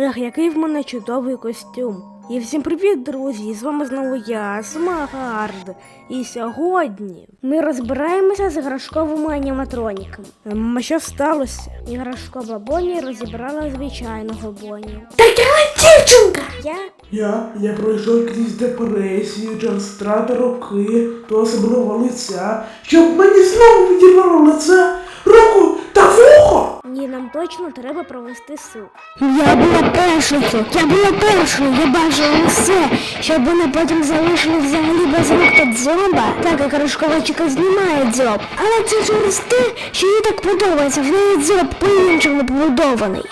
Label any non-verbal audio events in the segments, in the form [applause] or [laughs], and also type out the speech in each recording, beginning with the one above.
Ех, який в мене чудовий костюм. І всім привіт, друзі! З вами знову я, Смагард. І сьогодні ми розбираємося з іграшковими аніматроніками. Ем, що сталося? Іграшкова Бонні розібрала звичайного Бонні. Так я дівчинка! Я Я, я пройшов крізь депресію через втрати роки до особливого лиця, щоб мені знову відірвало лице, руку та вухо. Ні, нам точно треба провести суд. Я була першою, я була першою, я бачила все, щоб вони потім залишили взагалі без рук та дзьоба. Так, як Рожковичка знімає дзьоб. Але це через те, що їй так подобається, в неї дзьоб по-іншому побудований.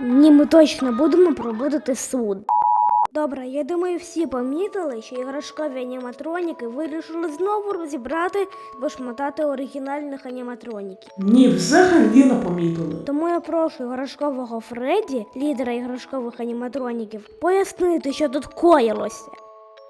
Ні, ми точно будемо проводити суд. Добре, я думаю, всі помітили, що іграшкові аніматроніки вирішили знову розібрати та шмотати оригінальних аніматроніків. Ні, взагалі не помітили. Тому я прошу іграшкового Фредді, лідера іграшкових аніматроніків, пояснити, що тут коїлося.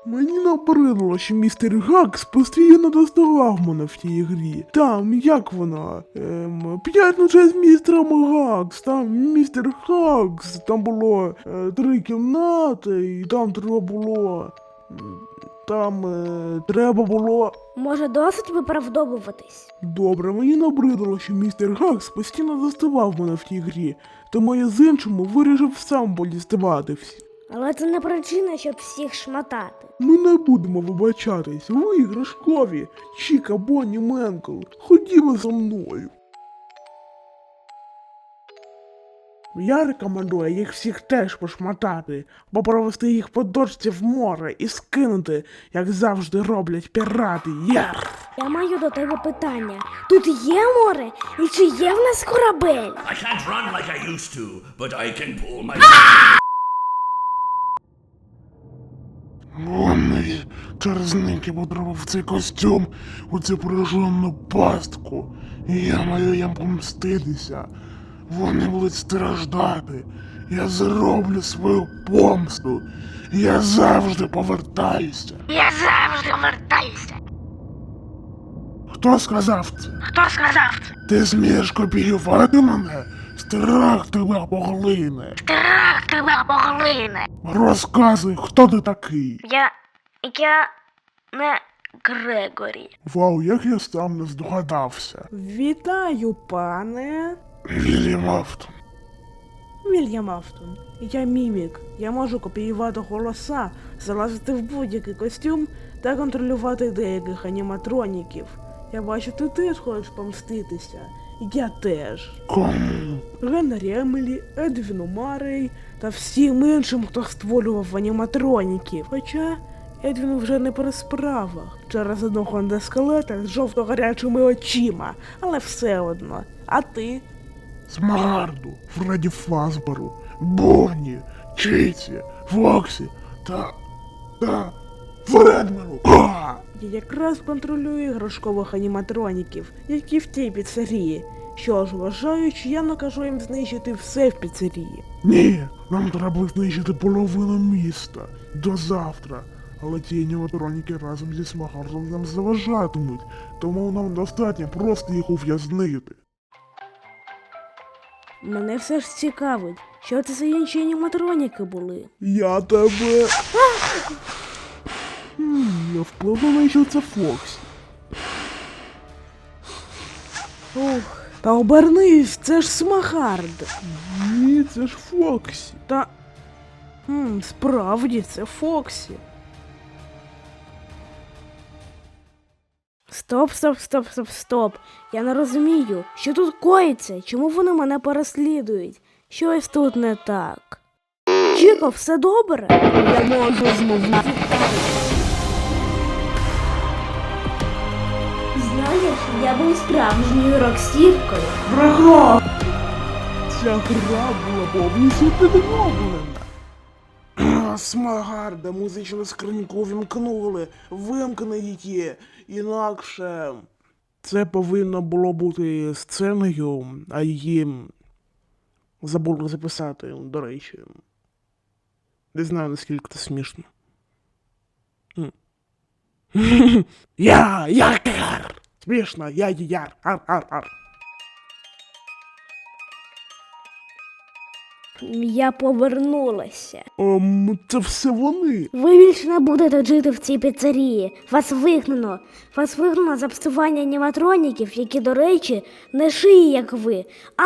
Мені набридло, що містер Гакс постійно доставав мене в тій грі. Там, як вона? Ем, п'ятниця з містером Гакс, там містер Гакс, там було е, три кімнати, і там треба було. Там е, треба було. Може, досить виправдовуватись. Добре, мені набридло, що містер Гакс постійно заставав мене в тій грі, тому я з іншому вирішив сам подіставати всі. Але це не причина, щоб всіх шматати. Ми не будемо вибачатись. Ви іграшкові. Чіка, Бонні, Менкл. Ходімо за мною. Я рекомендую їх всіх теж пошматати, бо провести їх по дочці в море і скинути, як завжди роблять пірати. Яр! Я маю до тебе питання: тут є море? І чи є в нас корабель? I can't run like I used to, but I can pull my. Вони через них я потрапив цей костюм у цю поражену пастку. І я маю їм помститися. Вони будуть страждати. Я зроблю свою помсту. Я завжди повертаюся. Я завжди вертаюся. Хто сказав це? Хто сказав це? Ти смієш копіювати мене? Страх тебе поглине. Страх тебе поглине. Розказуй, хто ти такий. Я. я не Грегорі. Вау, як я сам не здогадався. Вітаю, пане. Вільям Афтон. Вільям Афтон. Я мімік. Я можу копіювати голоса, залазити в будь-який костюм та контролювати деяких аніматроніків. Я бачу, ти теж хочеш помститися. Я теж. Генрі Емелі, Едвіну Марей та всім іншим, хто створював аніматроніків. Хоча Едвіну вже не при справах через одного ендоскелета з жовто-гарячими очима, але все одно. А ти? Смарду, Фредді Фазберу, Бонні, Читі, Фоксі та. та. Фредману. Я якраз контролюю іграшкових аніматроніків, які в тій піцерії. Що ж, вважаючи, я накажу їм знищити все в піцерії. Ні, нам треба знищити половину міста до завтра. Але ті аніматроніки разом зі Смагардом нам заважатимуть, тому нам достатньо просто їх ув'язнити. Мене все ж цікавить, що це за інші аніматроніки були. Я тебе. Хм, я впевнений, що це Фоксі. Ух, та обернись, це ж Смагард. Ні, це ж Фоксі. Та. Хм, справді, це Фоксі. Стоп, стоп, стоп, стоп, стоп. Я не розумію, що тут коїться, чому вони мене переслідують. Щось тут не так. Чіко, все добре? Я можу змовляти. Я був справжньою рокстівкою. Брехло! Ця гра була повністю підроблена. [clears throat] Смагарда, музичну скриньку вімкнули, вимкни її, інакше. Це повинно було бути сценою, а її забули записати, до речі. Не знаю, наскільки це смішно. [laughs] Я, я яр! Смішно, я яр, ар, ар, ар. Я повернулася. Ем, це все вони. Ви більше не будете жити в цій піцерії. Вас вигнано. Вас вигнано за псування аніматроніків, які, до речі, не шиї, як ви. А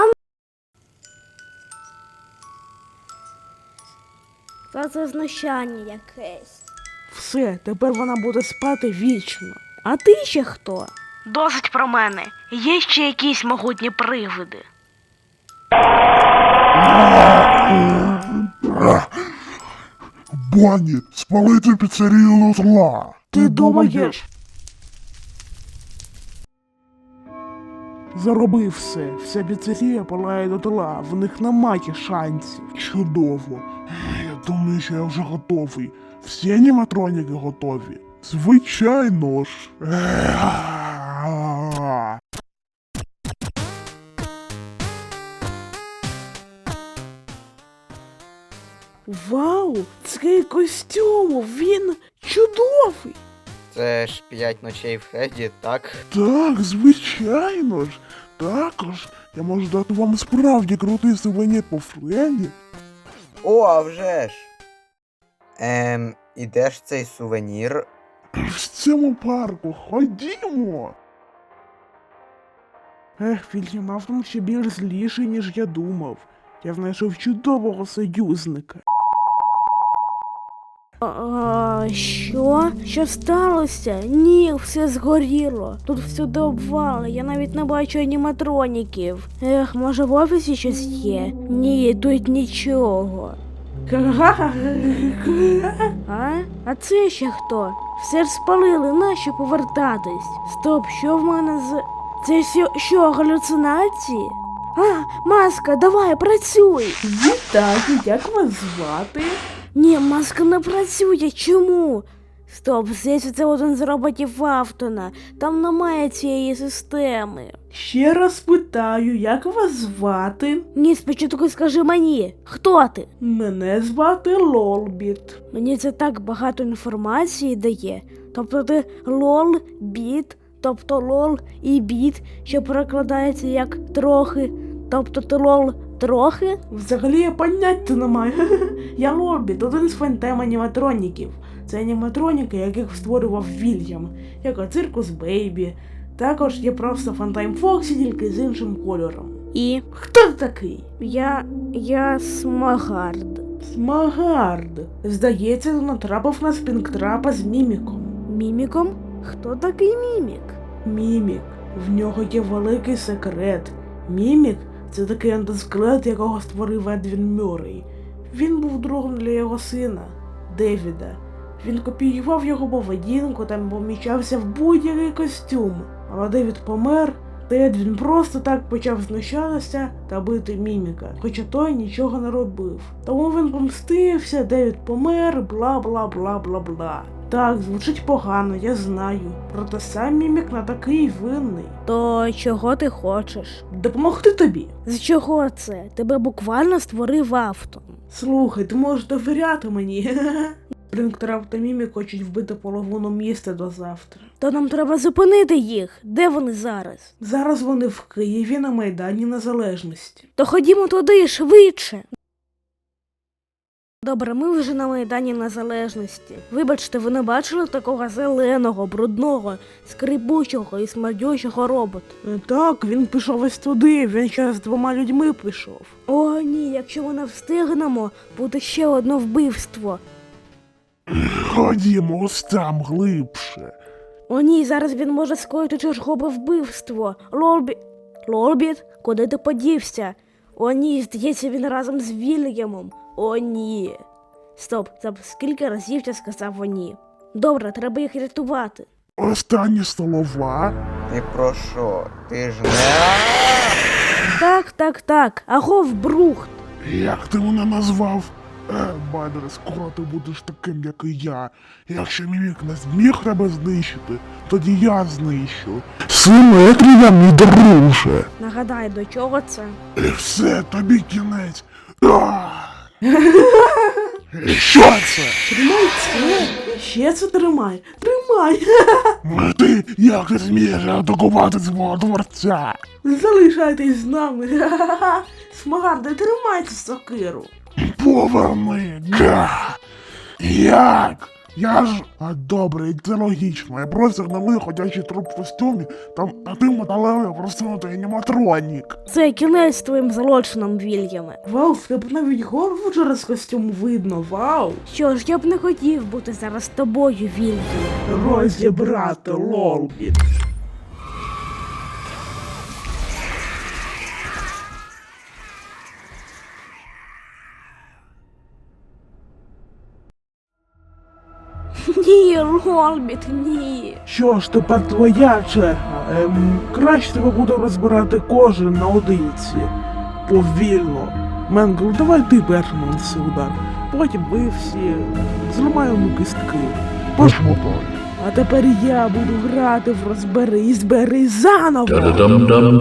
Та це знущання якесь. Все, тепер вона буде спати вічно. А ти ще хто? Досить про мене. Є ще якісь могутні привиди. Бонні, спалити піцерію до зла. Ти думаєш? Зароби все. Вся піцерія палає до тла. В них немає шансів. Чудово. Я думаю, що я вже готовий. Всі аніматроніки готові. Звичайно ж. Вау! Цей костюм! Він чудовий! Це ж п'ять ночей Фредді, так? Так, звичайно ж. Також я можу дати вам справді крутий сувенір по Френді. О, а вже ж! Ем, і де ж цей сувенір? В цьому парку ходімо. Ех, Вільям Афтон ще більш зліший, ніж я думав. Я знайшов чудового союзника. А, що? Що сталося? Ні, все згоріло. Тут всюди обвали, я навіть не бачу аніматроніків. Ех, може в офісі щось є? Ні, тут нічого. А? А це ще хто? Все ж спалили, нащо повертатись? Стоп, що в мене з. Це що, що галюцинації? А, маска, давай, працюй! Вітаю, як вас звати? Ні, маска не працює. Чому? Стоп, здається, це один з роботів Автона. Там немає цієї системи. Ще раз питаю, як вас звати? Ні, спочатку скажи мені, хто ти? Мене звати Лолбіт. Мені це так багато інформації дає. Тобто ти лол, біт, тобто лол і біт, що перекладається як трохи. Тобто ти лол трохи? Взагалі я поняття не маю. [laughs] Я Лолбіт, один з фантем аніматроніків. Це аніматроніки, яких створював Вільям, як циркус Бейбі. Також є просто Фантайм Фоксі, тільки з іншим кольором. І Хто ти такий? я. я Смагард. Смагард. Здається, натрапив на спінктрапа з міміком. Міміком? Хто такий мімік? Мімік. В нього є великий секрет. Мімік це такий ендоскелет, якого створив Едвін Мюррей. Він був другом для його сина, Девіда. Він копіював його поведінку та поміщався в будь-який костюм. Але Девід помер, та Едвін просто так почав знущатися та бити міміка, хоча той нічого не робив. Тому він помстився, Девід помер, бла бла бла бла бла. Так, звучить погано, я знаю. Проте сам мімік не такий винний. То чого ти хочеш? Допомогти тобі. З чого це? Тебе буквально створив Автон. Слухай, ти можеш довіряти мені. [laughs] Блінктрап та Мімік хочуть вбити половину міста до завтра. То нам треба зупинити їх. Де вони зараз? Зараз вони в Києві на Майдані Незалежності. То ходімо туди швидше. Добре, ми вже на Майдані Незалежності. Вибачте, ви не бачили такого зеленого, брудного, скрипучого і смердючого робота. Е, Так, він пішов ось туди, він ще з двома людьми пішов. О, ні, якщо ми не встигнемо, буде ще одне вбивство. Ходімо ось там глибше. О, ні, зараз він може скоїти чергове вбивство. Лолбі. Лолбіт, куди ти подівся? О, ні, здається, він разом з Вільямом. О, ні. Стоп, стоп, скільки разів я сказав о ні? Добре, треба їх рятувати. Останні слова. Ти про що? Ти ж не. Так, так, так. Агов брухт. Як ти мене назвав? [clears throat] Е, Байдере, скоро ти будеш таким, як і я. Якщо мімік не зміг тебе знищити, тоді я знищу. Симетрія, мій друже. Нагадай, до чого це? І все, тобі кінець. Що це? Тримай це. Ще це тримай. Тримай. А ти як змієш атакувати свого творця? Залишайтесь з нами. Ха-ха-ха. Смагарде, тримайте сокиру. Поверни, га! Як? Я ж. А добре, це логічно. Я просто гнилий ходячий труп в костюмі, там, а ти металевий просунутий аніматронік. Це кінець твоїм злочинам, Вільяме. Вау, в тебе навіть голову через костюм видно, вау. Що ж, я б не хотів бути зараз тобою, Вільяме. Розібрати лолбіт. Ні, ні. Що ж, тепер твоя черга. Ем, краще тебе буде розбирати кожен наодинці. Повільно. Менгл, давай ти першим нанеси удар. Потім ми всі зламаємо кістки. Пошмотай. А тепер я буду грати в розбери і збери заново. Dum dum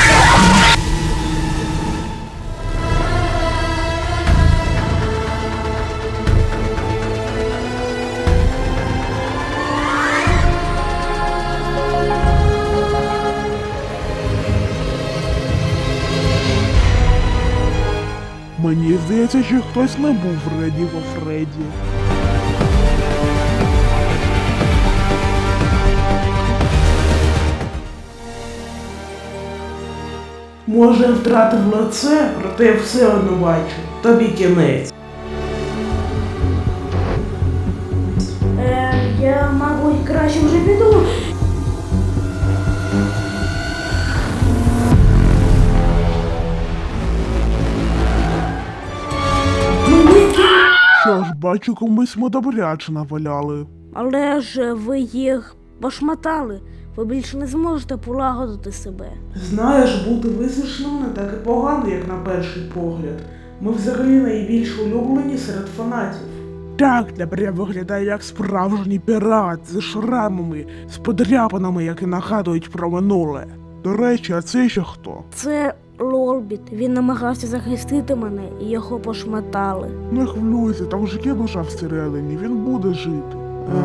dum здається, що хтось не був Реді во Фредді. Може, втратив лице, проте я все одно бачу. Тобі кінець. Бачу, комусь ми добряче наваляли. Але ж ви їх пошматали. Ви більше не зможете полагодити себе. Знаєш, бути висушним не так і погано, як на перший погляд. Ми взагалі найбільш улюблені серед фанатів. Так, тепер я виглядаю як справжній пірат зі шрамами, з подряпинами, які нагадують про минуле. До речі, а це ще хто? Це Лолбіт. Він намагався захистити мене і його пошматали. Не хвилюйся, там ж є душа всередині, він буде жити.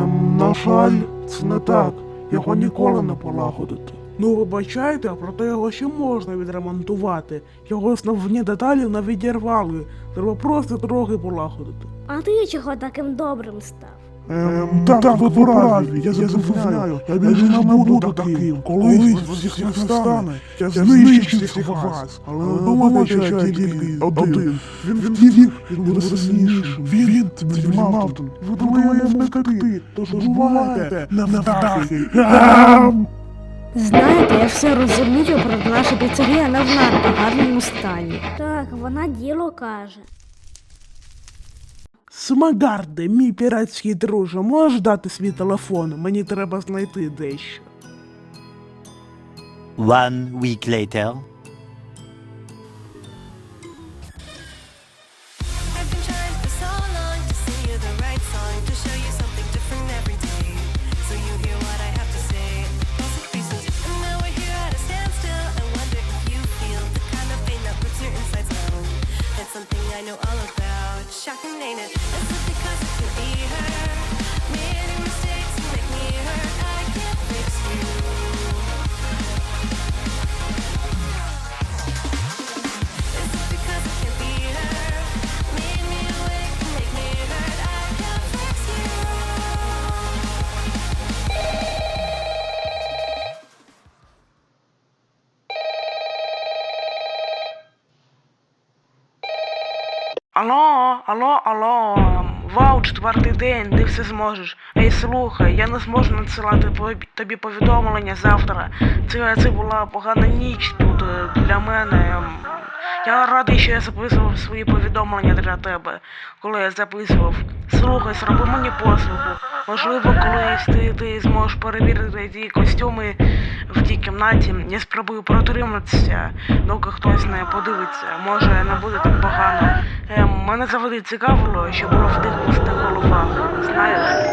Ем, на жаль, це не так. Його ніколи не полагодити. Ну, вибачайте, проте його ще можна відремонтувати. Його основні деталі не відірвали. Треба просто трохи полагодити. А ти чого таким добрим став? Ем, так, ви праві, я запевняю, я більше не буду таким. Колись з усіх не стане, я знищу всіх вас. Але думайте, що я тільки один. Він втім, він буде сильнішим. Він, це Мавтон. Ви думаєте, не втекти, тож бувайте, не вдахи. Знаєте, я все розумію, про наша піцерія не в надто гарному стані. Так, вона діло каже. Смагарде, мій піратський друже, можеш дати свій телефон? Мені треба знайти дещо. One week later. Алло, алло, алло. Вау, четвертий день, ти все зможеш. Ей, слухай, я не зможу надсилати тобі повідомлення завтра. Це, це була погана ніч тут е, для мене. Я радий, що я записував свої повідомлення для тебе, коли я записував. Слухай, зроби мені послугу. Можливо, колись ти, ти зможеш перевірити ті костюми в тій кімнаті. Я спробую протриматися, доки хтось не подивиться. Може, не буде так погано. Ем, мене завжди цікавило, що було в тих пустих головах. Знаєш?